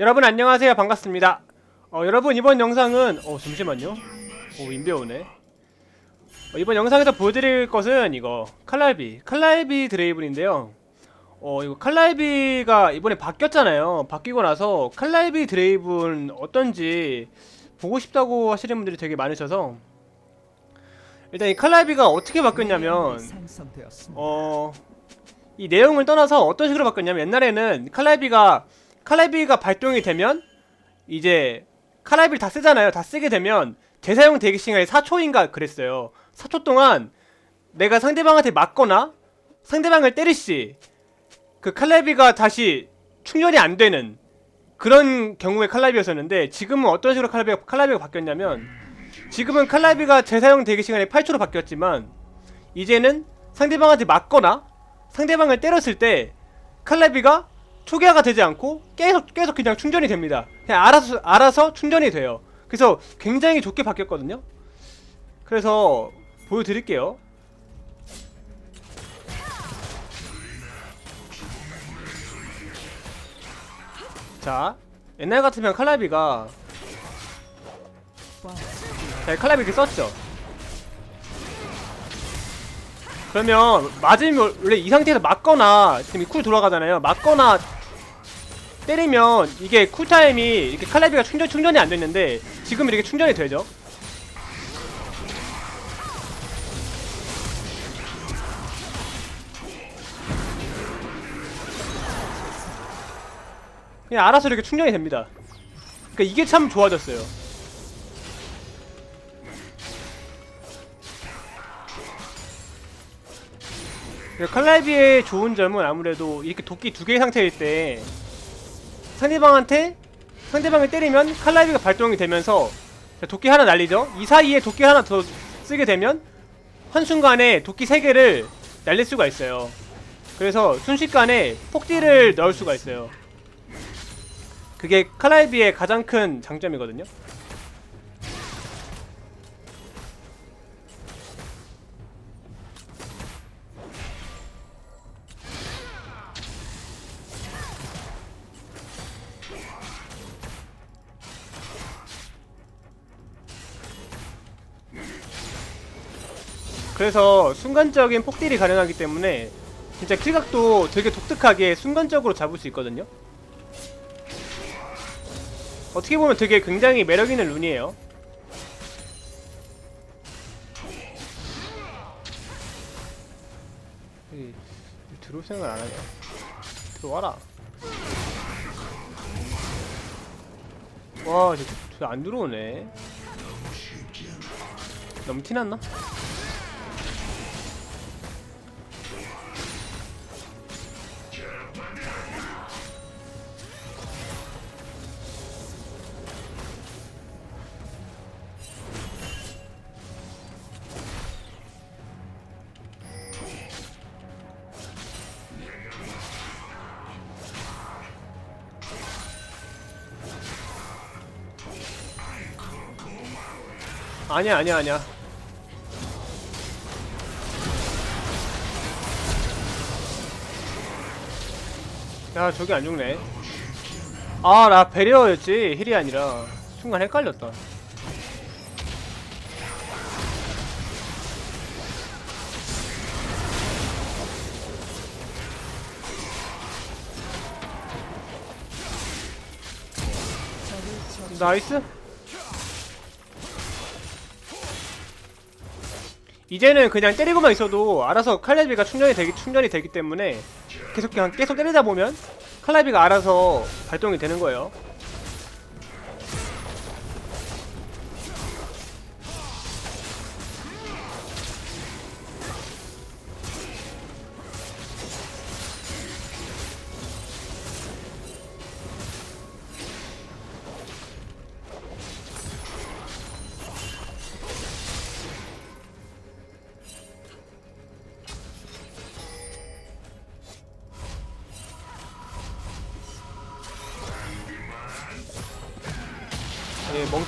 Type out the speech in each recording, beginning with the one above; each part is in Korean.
여러분 안녕하세요. 반갑습니다. 어, 여러분 이번 영상은 어 잠시만요. 오 인베 오네. 어, 이번 영상에서 보여드릴 것은 이거 칼날비. 칼날비 드레이븐인데요. 어 이거 칼날비가 이번에 바뀌었잖아요. 바뀌고 나서 칼날비 드레이븐 어떤지 보고 싶다고 하시는 분들이 되게 많으셔서 일단 이 칼날비가 어떻게 바뀌었냐면. 어, 이 내용을 떠나서 어떤 식으로 바뀌었냐면 옛날에는 칼날비가 칼날비가 발동이 되면 이제 칼날비를 다 쓰잖아요. 다 쓰게 되면 재사용 대기 시간이 4초인가 그랬어요. 4초 동안 내가 상대방한테 맞거나 상대방을 때리시 그 칼날비가 다시 충전이 안 되는 그런 경우의 칼날비였었는데 지금은 어떤 식으로 칼날비가, 칼날비가 바뀌었냐면 지금은 칼날비가 재사용 대기 시간이 8초로 바뀌었지만 이제는 상대방한테 맞거나 상대방을 때렸을 때 칼날비가 초기화가 되지 않고 계속 계속 그냥 충전이 됩니다. 그냥 알아서 알아서 충전이 돼요. 그래서 굉장히 좋게 바뀌었거든요. 그래서 보여드릴게요. 자, 옛날 같으면 칼날비가 자, 칼날비 이렇게 썼죠. 그러면 맞으면 원래 이 상태에서 맞거나 지금 이 쿨 돌아가잖아요. 맞거나 때리면 이게 쿨타임이 이렇게 칼날비가 충전 충전이 안 됐는데 지금 이렇게 충전이 되죠. 그냥 알아서 이렇게 충전이 됩니다. 그러니까 이게 참 좋아졌어요. 그 칼날비의 좋은 점은 아무래도 이렇게 도끼 두 개의 상태일 때 상대방한테 상대방을 때리면 칼날비가 발동이 되면서 도끼 하나 날리죠. 이 사이에 도끼 하나 더 쓰게 되면 한순간에 도끼 세 개를 날릴 수가 있어요. 그래서 순식간에 폭딜을 넣을 수가 있어요. 그게 칼날비의 가장 큰 장점이거든요. 그래서 순간적인 폭딜이 가능하기 때문에 진짜 킬각도 되게 독특하게 순간적으로 잡을 수 있거든요. 어떻게 보면 되게 굉장히 매력 있는 룬이에요. 들어올 생각을 안 하냐? 들어와라. 와, 저안 들어오네. 너무 티났나? 아니야 아니야 아니야. 야 저기 안 죽네. 아나 배려였지 힐이 아니라. 순간 헷갈렸다. 나이스 이제는 그냥 때리고만 있어도 알아서 칼날비가 충전이 되기 충전이 되기 때문에 계속 그냥 계속 때리다 보면 칼날비가 알아서 발동이 되는 거예요.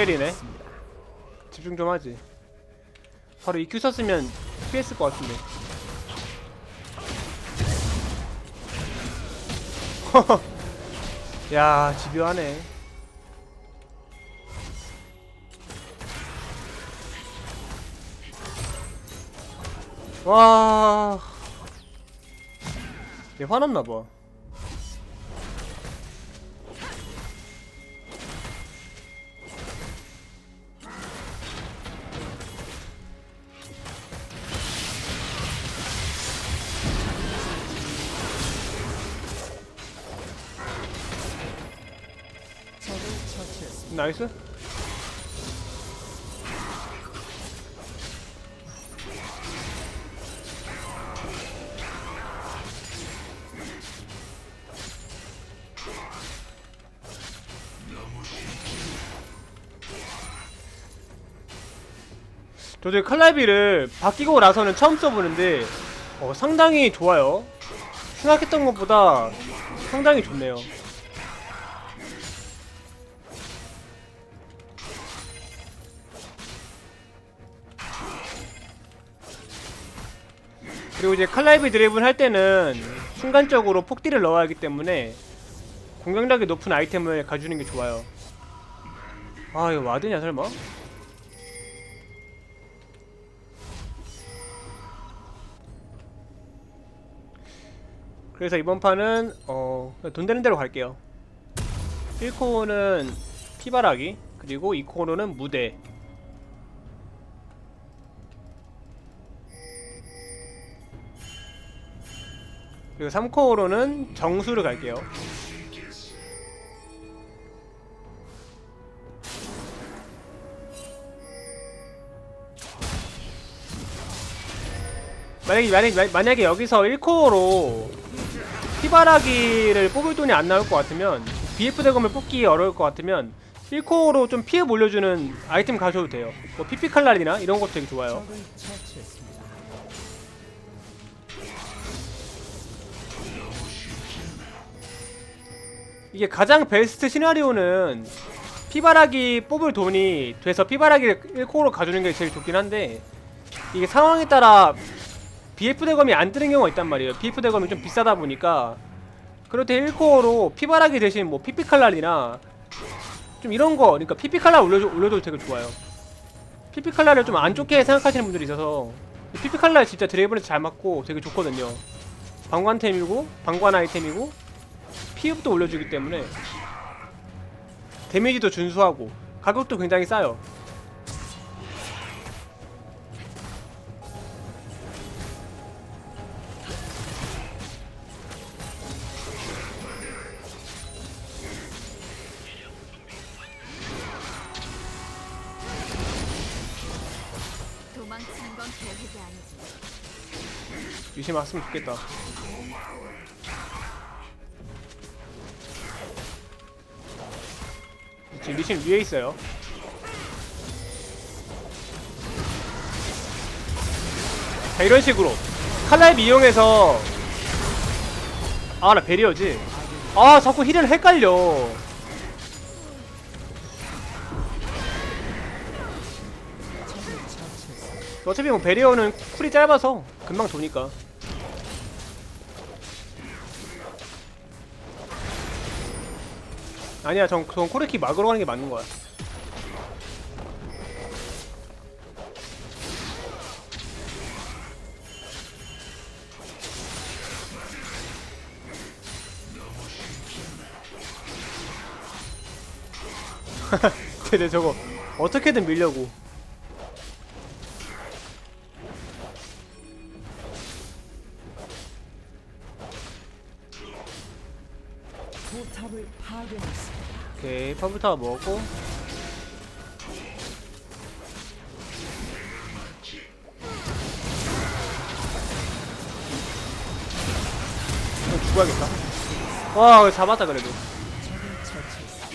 때리네. 집중 좀 하지. 바로 EQ 썼으면 피했을 것 같은데. 야 집요하네 와... 얘 화났나봐 나이스. 저도 칼라비를 바뀌고 나서는 처음 써보는데 어, 상당히 좋아요. 생각했던 것보다 상당히 좋네요 그리고 이제 칼라이브 드래븐 할 때는 순간적으로 폭딜을 넣어야 하기 때문에 공격력이 높은 아이템을 가주는 게 좋아요. 아 이거 와드냐 설마? 그래서 이번 판은 어, 돈 되는 대로 갈게요. 1코어는 피바라기 그리고 2코어는 무대 그리고 3코어로는 정수를 갈게요. 만약에, 만약에, 만약에 여기서 1코어로 피바라기를 뽑을 돈이 안 나올 것 같으면 BF 대검을 뽑기 어려울 것 같으면 1코어로 좀 피해 몰려주는 아이템 가셔도 돼요. 뭐 PP 칼날이나 이런 것도 되게 좋아요. 이게 가장 베스트 시나리오는 피바라기 뽑을 돈이 돼서 피바라기를 1코어로 가주는 게 제일 좋긴 한데 이게 상황에 따라 BF 대검이 안 뜨는 경우가 있단 말이에요. BF 대검이 좀 비싸다 보니까 그럴 때 1코어로 피바라기 대신 뭐 PP 칼날이나 좀 이런 거 그러니까 PP 칼날 올려줘, 올려도 되게 좋아요. PP 칼날을 좀 안 좋게 생각하시는 분들이 있어서 PP 칼날 진짜 드레이븐에서 잘 맞고 되게 좋거든요. 방관템이고 방관 아이템이고 피흡도 올려주기 때문에 데미지도 준수하고 가격도 굉장히 싸요. 도망치는 건 계획이 아니지. 유심 왔으면 좋겠다. 리신 위에 있어요. 자 이런 식으로 칼라입 이용해서 아 나 베리어지. 아 자꾸 힐을 헷갈려. 어차피 뭐 베리어는 쿨이 짧아서 금방 도니까. 아니야, 전, 전 코르키 막으러 가는 게 맞는 거야. 쟤네 저거 어떻게든 밀려고. 포탑을 파괴했습니다. 오케이, 파브타워 먹었고. 죽어야겠다. 와, 잡았다, 그래도. 적을 처치했습니다.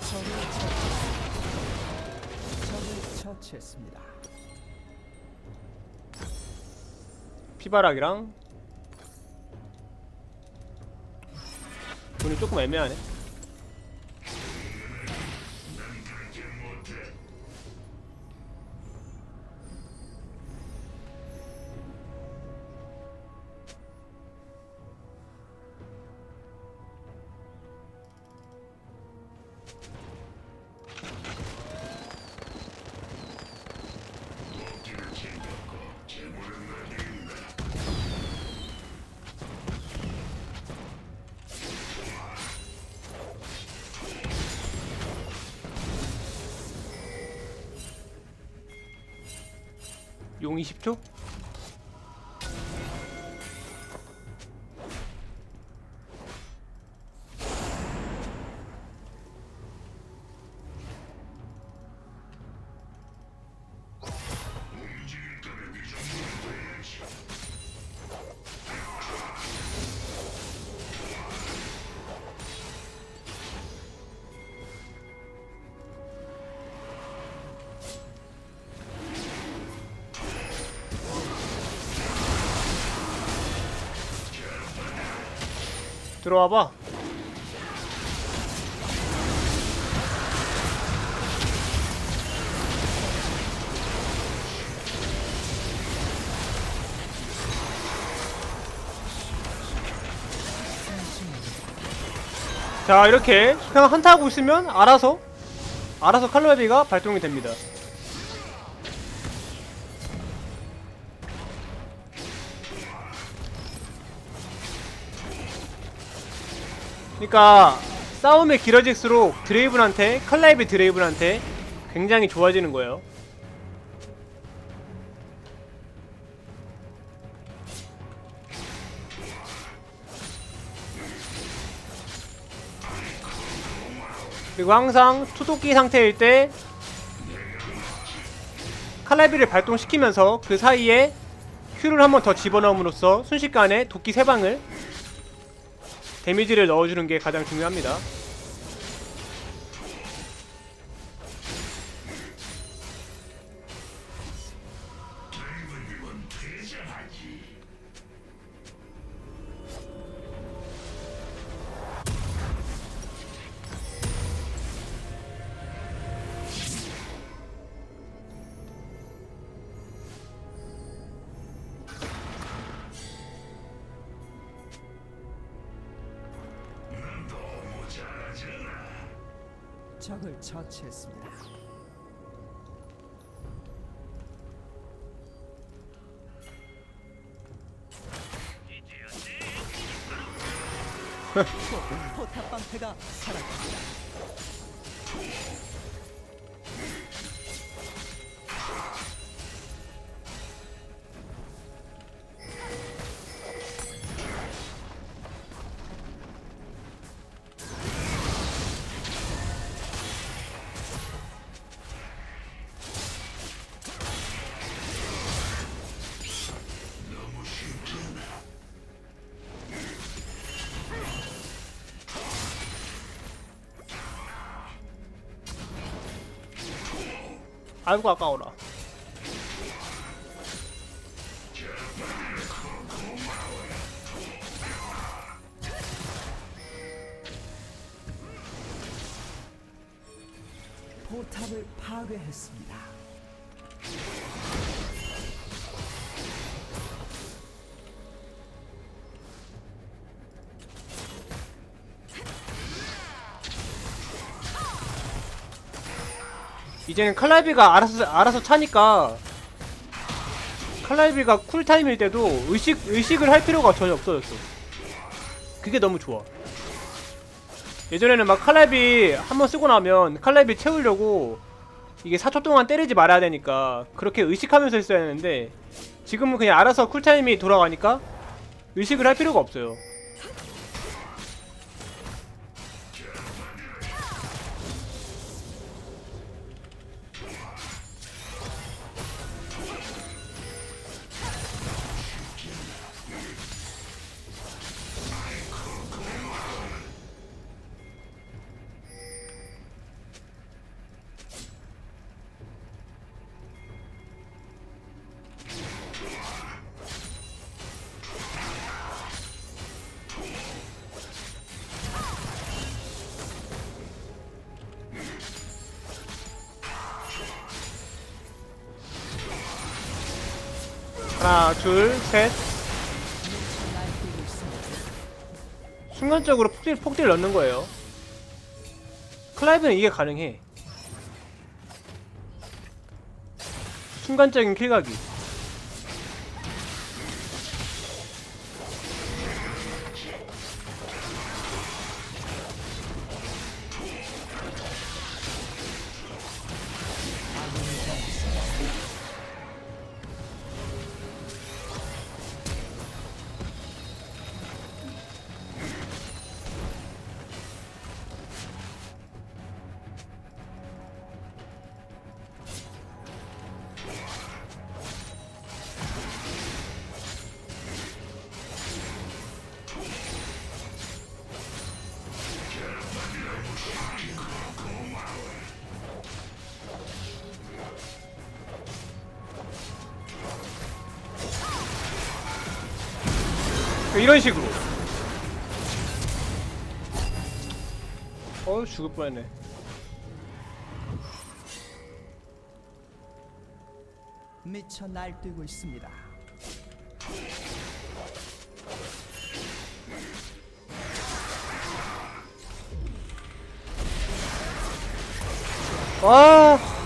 적을 처치했습니다. 적을 처치했습니다. 피바락이랑. 돈이 조금 애매하네. 용 20초? 들어와봐. 자 이렇게 그냥 한타 하고 있으면 알아서 알아서 칼로비가 발동이 됩니다 그러니까 싸움이 길어질수록 드레이븐한테 칼라이브 드레이븐한테 굉장히 좋아지는 거예요. 그리고 항상 투도끼 상태일 때 칼라비를 발동시키면서 그 사이에 큐를 한 번 더 집어넣음으로써 순식간에 도끼 세 방을 데미지를 넣어주는 게 가장 중요합니다. 적을 처치했습니다. 포탑 방패가 사라집니다. 아이고 아까워라. 포탑을 파괴했습니다. 이제는 칼라비가 알아서 알아서 차니까 칼라비가 쿨타임일 때도 의식 의식을 할 필요가 전혀 없어졌어. 그게 너무 좋아. 예전에는 막 칼라비 한 번 쓰고 나면 칼라비 채우려고 이게 4초 동안 때리지 말아야 되니까 그렇게 의식하면서 했어야 했는데 지금은 그냥 알아서 쿨타임이 돌아가니까 의식을 할 필요가 없어요. 하나, 둘, 셋. 순간적으로 폭딜, 폭딜 넣는 거예요. 클라이브는 이게 가능해. 순간적인 킬각이. 이런 식으로. 어 죽을 뻔했네. 미쳐 날뛰고 있습니다. 와.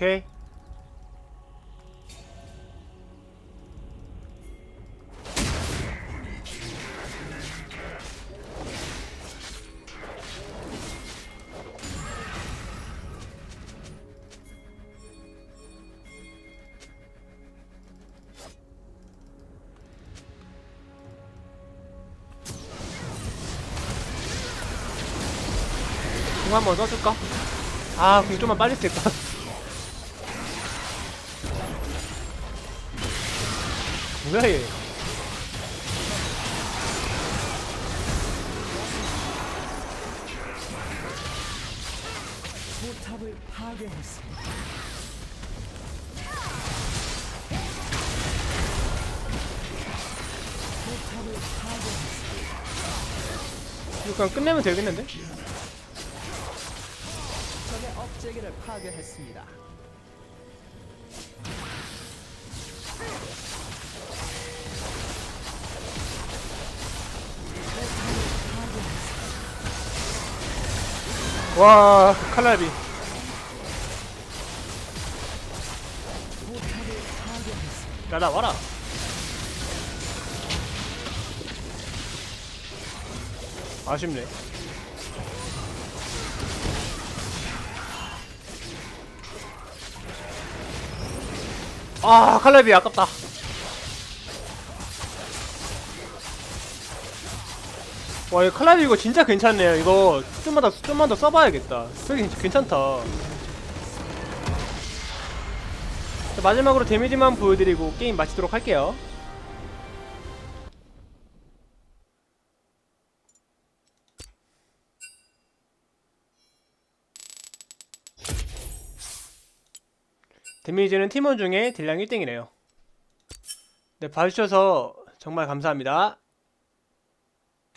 오케이. 공 한번 써줄까? 아, 공 좀만 빨리 쓸까? 뭐야 얘? 포탑을 파괴했습니다. 포탑을 파괴했습니다. 이거 그냥 끝내면 되겠는데? 적의 업체계를 파괴했습니다. 와 칼날비 포탑을 파괴했습니다. 야나 와라. 아쉽네. 아 칼날비 아깝다 와 이거 칼날비 이거 진짜 괜찮네요 이거 좀만 더 좀만 더 써봐야겠다 쓰기 괜찮다 자, 마지막으로 데미지만 보여드리고 게임 마치도록 할게요. 데미지는 팀원 중에 딜량 1등이네요. 네, 봐주셔서 정말 감사합니다.